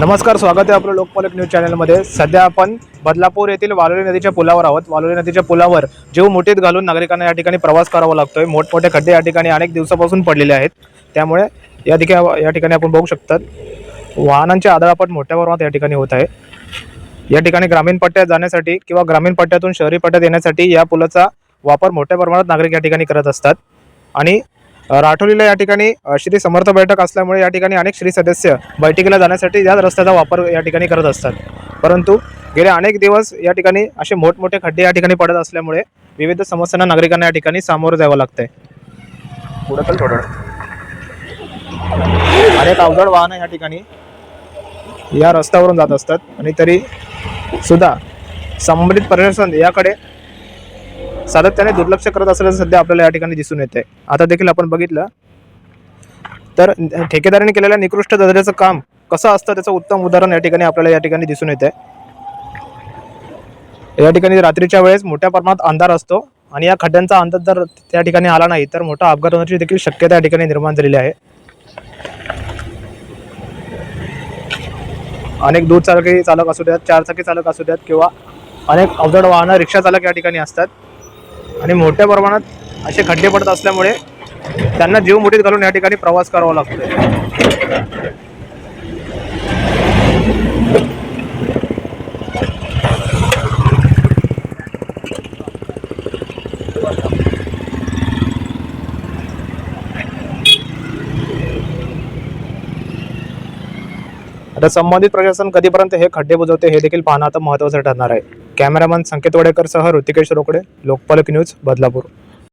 नमस्कार स्वागत आहे आपलं लोकपालक न्यूज चॅनलमध्ये. सध्या आपण बदलापूर येथील वालोरी नदीच्या पुलावर आहोत. वालोरी नदीच्या पुलावर जीव मुठीत घालून नागरिकांना या ठिकाणी प्रवास करावा लागतोय. मोठमोठे खड्डे या ठिकाणी अनेक दिवसापासून पडलेले आहेत. त्यामुळे या ठिकाणी या ठिकाणी आपण बघू शकतात वाहनांची आदळापट मोठ्या प्रमाणात या ठिकाणी होत आहे. या ठिकाणी ग्रामीण पट्ट्यात जाण्यासाठी किंवा ग्रामीण पट्ट्यातून शहरी पट्ट्यात येण्यासाठी या पुलाचा वापर मोठ्या प्रमाणात नागरिक या ठिकाणी करत असतात. आणि राठोलीला या ठिकाणी श्री समर्थ बैठक असल्यामुळे या ठिकाणी अनेक श्री सदस्य बैठकीला जाण्यासाठी याच रस्त्याचा वापर या ठिकाणी करत असतात. परंतु गेले अनेक दिवस या ठिकाणी असे मोठमोठे खड्डे या ठिकाणी पडत असल्यामुळे विविध समस्यांना नागरिकांना या ठिकाणी सामोरं जावं लागतंय. पुढं थोडं. अनेक अवजड वाहनं या ठिकाणी या रस्त्यावरून जात असतात आणि तरी सुद्धा संबंधित प्रशासन याकडे सातत्याने दुर्लक्ष करत असल्याचं सध्या आपल्याला या ठिकाणी दिसून येते आता देखील आपण बघितलं. तर ठेकेदाराने केलेल्या निकृष्ट दर्जाचं काम कसं असतं त्याचं उत्तम उदाहरण या ठिकाणी आपल्याला या ठिकाणी दिसून येते या ठिकाणी रात्रीच्या वेळेस मोठ्या प्रमाणात अंधार असतो आणि या खड्ड्यांचा अंदाज जर त्या ठिकाणी आला नाही तर मोठा अपघात होण्याची देखील शक्यता या ठिकाणी निर्माण झालेली आहे. अनेक दुचाकी चालक असू द्यात चारचाकी चालक असू द्यात किंवा अनेक अवजड वाहनं रिक्षा चालक या ठिकाणी असतात. आणि मोठ्या प्रमाणात असे खड्डे पडत असल्यामुळे त्यांना जीव मुठीत घालून या ठिकाणी प्रवास करावा लागतो आता संबंधित प्रशासन कधीपर्यंत हे खड्डे बुजवते हे देखील पाहणं आता महत्त्वाचं ठरणार आहे. कॅमेरामन संकेत वडेकरसह ऋतिकेश रोकडे लोकपालक न्यूज बदलापूर.